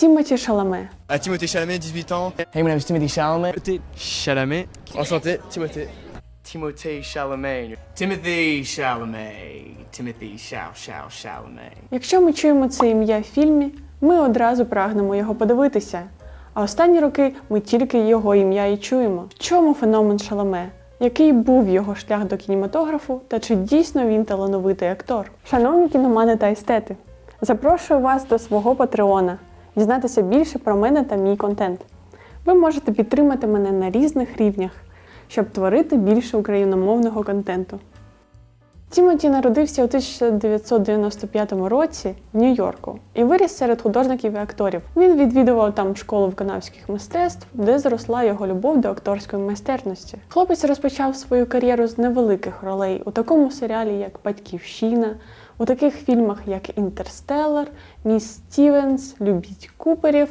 Тімоті Шаламе. À Timothée Chalamet, 18 ans. Hey, my name is Timothy Chalamet. Timothée Chalamet. Enchanté, Timothée. Timothée Chalamet. Timothy Chalamet. Timothy Shao Shao Chalamet. Якщо ми чуємо це ім'я в фільмі, ми одразу прагнемо його подивитися. А останні роки ми тільки його ім'я і чуємо. В чому феномен Шаламе? Який був його шлях до кінематографу, та чи дійсно він талановитий актор? Шановні кіномани та естети, запрошую вас до свого патреона, дізнатися більше про мене та мій контент. Ви можете підтримати мене на різних рівнях, щоб творити більше україномовного контенту. Тімоті народився у 1995 році в Нью-Йорку і виріс серед художників і акторів. Він відвідував там школу виконавських мистецтв, де зросла його любов до акторської майстерності. Хлопець розпочав свою кар'єру з невеликих ролей у такому серіалі, як Батьківщина, у таких фільмах, як Інтерстеллар, Міс Стівенс, Любіть Куперів.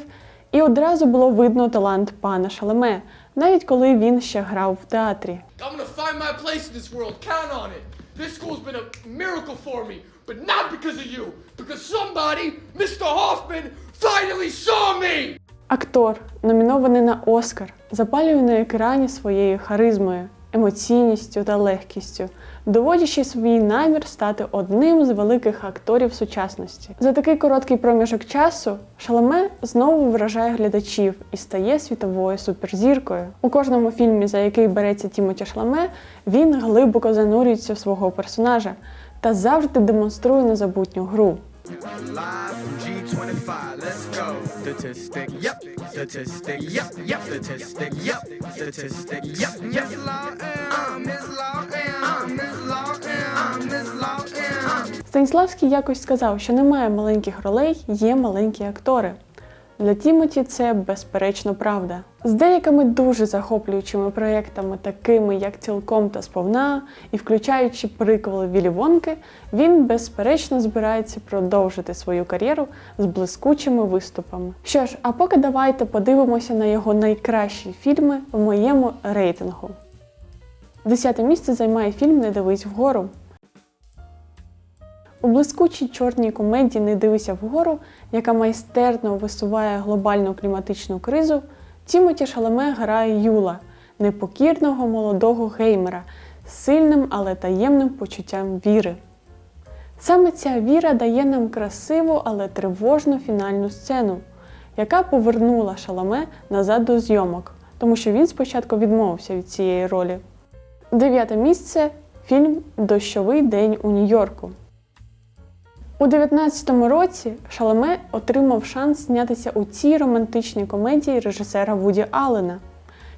І одразу було видно талант пана Шалеме, навіть коли він ще грав в театрі. I'm gonna find my place in this world. Count on it. This school's been a miracle for me, but not because of you. Because somebody, Mr. Hoffman, finally saw me! Актор, номінований на Оскар, запалює на екрані своєю харизмою, емоційністю та легкістю, доводячи свій намір стати одним з великих акторів сучасності. За такий короткий проміжок часу Шаламе знову вражає глядачів і стає світовою суперзіркою. У кожному фільмі, за який береться Тімоті Шаламе, він глибоко занурюється в свого персонажа та завжди демонструє незабутню гру. Live from G25, let's go. Statistic, yep. Statistic, yep, yep. Statistic, yep. Statistic, yep, yep. Miss Law, uh, Miss Law, uh, Miss Law, uh, Miss Law, uh. Станіславський якось сказав, що немає маленьких ролей, є маленькі актори. Для Тімоті це безперечно правда. З деякими дуже захоплюючими проєктами, такими як цілком та сповна, і включаючи приквели Вілі Вонки, він безперечно збирається продовжити свою кар'єру з блискучими виступами. Що ж, а поки давайте подивимося на його найкращі фільми в моєму рейтингу. Десяте місце займає фільм Не дивись вгору. У блискучій чорній комедії Не дивися вгору, яка майстерно висуває глобальну кліматичну кризу, Тімоті Шаламе грає Юла, непокірного молодого геймера з сильним, але таємним почуттям віри. Саме ця віра дає нам красиву, але тривожну фінальну сцену, яка повернула Шаламе назад до зйомок, тому що він спочатку відмовився від цієї ролі. Дев'яте місце фільм Дощовий день у Нью-Йорку. У 19-му році Шаламе отримав шанс знятися у цій романтичній комедії режисера Вуді Аллена.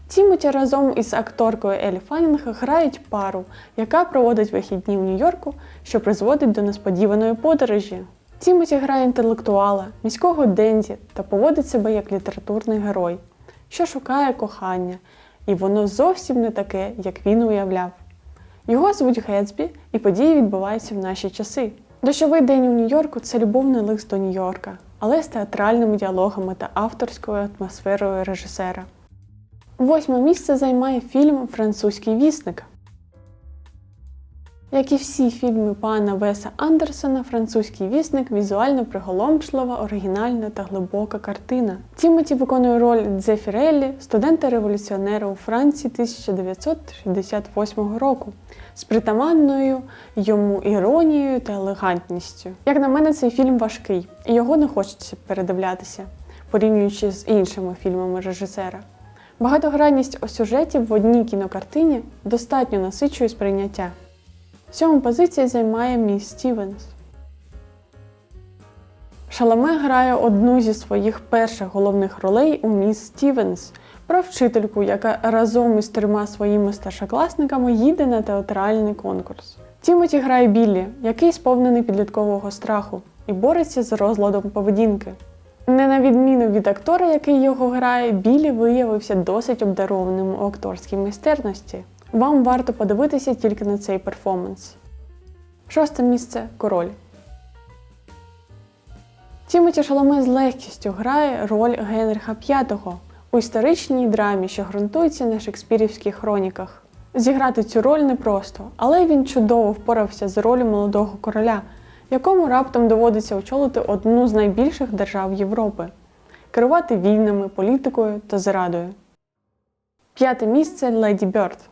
Тімоті разом із акторкою Елі Фаннінг грають пару, яка проводить вихідні в Нью-Йорку, що призводить до несподіваної подорожі. Тімоті грає інтелектуала, міського денді та поводить себе як літературний герой, що шукає кохання, і воно зовсім не таке, як він уявляв. Його звуть Гетсбі, і події відбуваються в наші часи. Дощовий день у Нью-Йорку це любовний лист до Нью-Йорка, але з театральними діалогами та авторською атмосферою режисера. Восьме місце займає фільм Французький вісник. Як і всі фільми пана Веса Андерсона, французький вісник візуально приголомшлива, оригінальна та глибока картина. Тімоті виконує роль Дзефіреллі, студента-революціонера у Франції 1968 року, з притаманною йому іронією та елегантністю. Як на мене, цей фільм важкий, і його не хочеться передивлятися, порівнюючи з іншими фільмами режисера. Багатогранність сюжеті в одній кінокартині достатньо насичує сприйняття. Сьому позицію займає Міс Стівенс. Шаламе грає одну зі своїх перших головних ролей у Міс Стівенс про вчительку, яка разом із трьома своїми старшокласниками їде на театральний конкурс. Тімоті грає Біллі, який сповнений підліткового страху і бореться з розладом поведінки. Не на відміну від актора, який його грає, Біллі виявився досить обдарованим у акторській майстерності. Вам варто подивитися тільки на цей перформанс. Шосте місце король. Тімоті Шаломе з легкістю грає роль Генріха V у історичній драмі, що ґрунтується на шекспірівських хроніках. Зіграти цю роль непросто, але він чудово впорався з ролью молодого короля, якому раптом доводиться очолити одну з найбільших держав Європи. керувати війнами, політикою та зрадою. П'яте місце Леді Бёрд.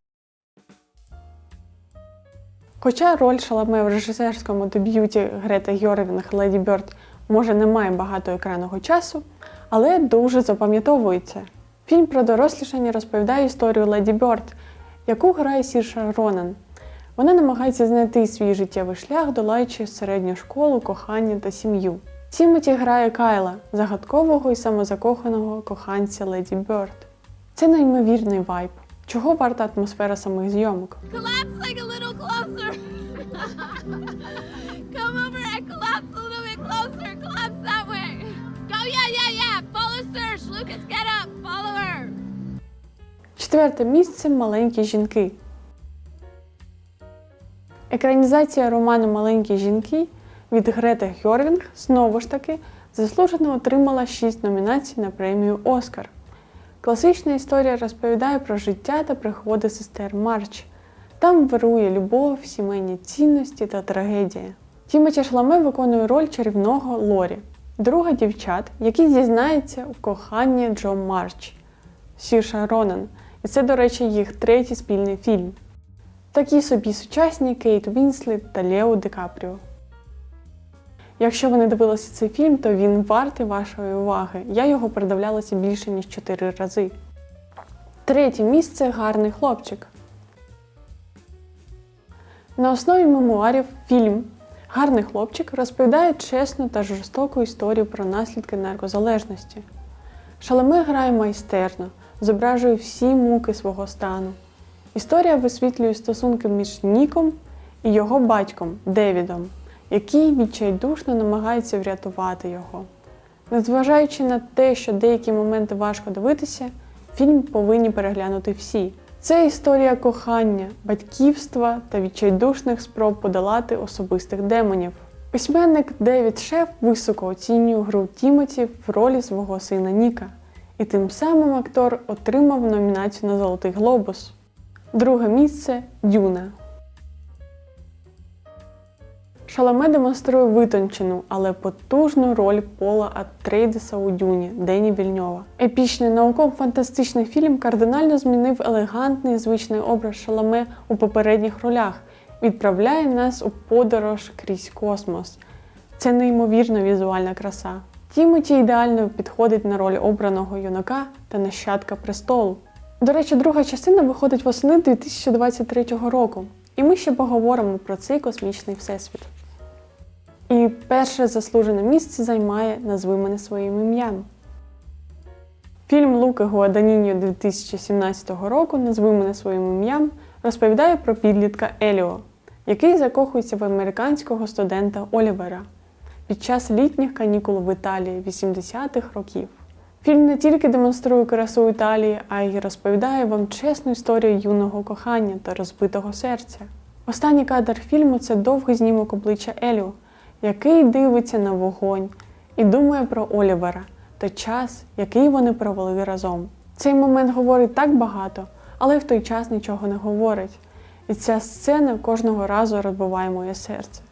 Хоча роль Шаламе в режисерському деб'юті Грета Гьорвінг Леді Бёрд може не має багато екранного часу, але дуже запам'ятовується. Фільм про дорослішання розповідає історію Леді Бёрд, яку грає Сірша Ронан. Вона намагається знайти свій життєвий шлях, долаючи середню школу, кохання та сім'ю. Тімоті грає Кайла, загадкового і самозакоханого коханця Леді Бёрд. Це неймовірний вайб. Чого варта атмосфера самих зйомок? Четверте місце маленькі жінки. Екранізація роману Маленькі жінки від Грети Гьорвінг знову ж таки заслужено отримала 6 номінацій на премію Оскар. Класична історія розповідає про життя та пригоди сестер Марч. Там вирує любов, сімейні цінності та трагедія. Тімоті Шламе виконує роль чарівного Лорі, друга дівчат, який зізнається у коханні Джо Марч. Сірша Ронан. І це, до речі, їх третій спільний фільм. Такі собі сучасні Кейт Вінслет та Лео Ди Капріо. Якщо ви не дивилися цей фільм, то він вартий вашої уваги. Я його передивлялася більше ніж 4 рази. Третє місце гарний хлопчик. На основі мемуарів фільм Гарний хлопчик розповідає чесну та жорстоку історію про наслідки наркозалежності. Шалеме грає майстерно, зображує всі муки свого стану. Історія висвітлює стосунки між Ніком і його батьком Девідом, який відчайдушно намагається врятувати його. Незважаючи на те, що деякі моменти важко дивитися, фільм повинні переглянути всі. Це історія кохання, батьківства та відчайдушних спроб подолати особистих демонів. Письменник Девід Шеф високо оцінює гру Тімоті в ролі свого сина Ніка, і тим самим актор отримав номінацію на Золотий Глобус. Друге місце Дюна. Шаламе демонструє витончену, але потужну роль Пола Атрейдеса у Дюні Дені Вільньова. Епічний науково-фантастичний фільм кардинально змінив елегантний звичний образ Шаламе у попередніх ролях, відправляє нас у подорож крізь космос. Це неймовірна візуальна краса. Тімоті ідеально підходить на роль обраного юнака та нащадка престолу. До речі, друга частина виходить восени 2023 року, і ми ще поговоримо про цей космічний всесвіт. І перше заслужене місце займає Назви мене своїм ім'ям. Фільм Луки Гуаданіньо 2017 року Назви мене своїм ім'ям розповідає про підлітка Еліо, який закохується в американського студента Олівера під час літніх канікул в Італії 80-х років. Фільм не тільки демонструє красу Італії, а й розповідає вам чесну історію юного кохання та розбитого серця. Останній кадр фільму це довгий знімок обличчя Еліо, який дивиться на вогонь і думає про Олівера та час, який вони провели разом. Цей момент говорить так багато, але в той час нічого не говорить. І ця сцена кожного разу розбиває моє серце.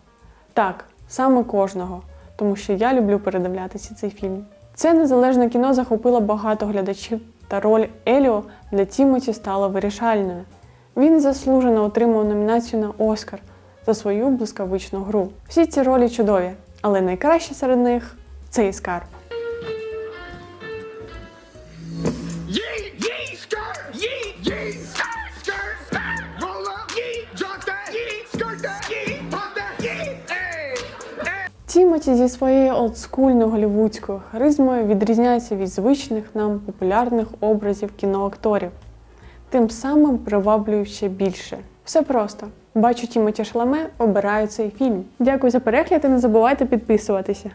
Так, саме кожного, тому що я люблю передивлятися цей фільм. Це незалежне кіно захопило багато глядачів, та роль Еліо для Тімоті стала вирішальною. Він заслужено отримав номінацію на Оскар за свою блискавичну гру. Всі ці ролі чудові, але найкраще серед них that, yeet, hey, hey. Тімоті зі своєю олдскульною голівудською харизмою відрізняється від звичних нам популярних образів кіноакторів, тим самим приваблює ще більше. Все просто. Бачу Тімоті Шламе, обираю цей фільм. Дякую за перегляд і не забувайте підписуватися.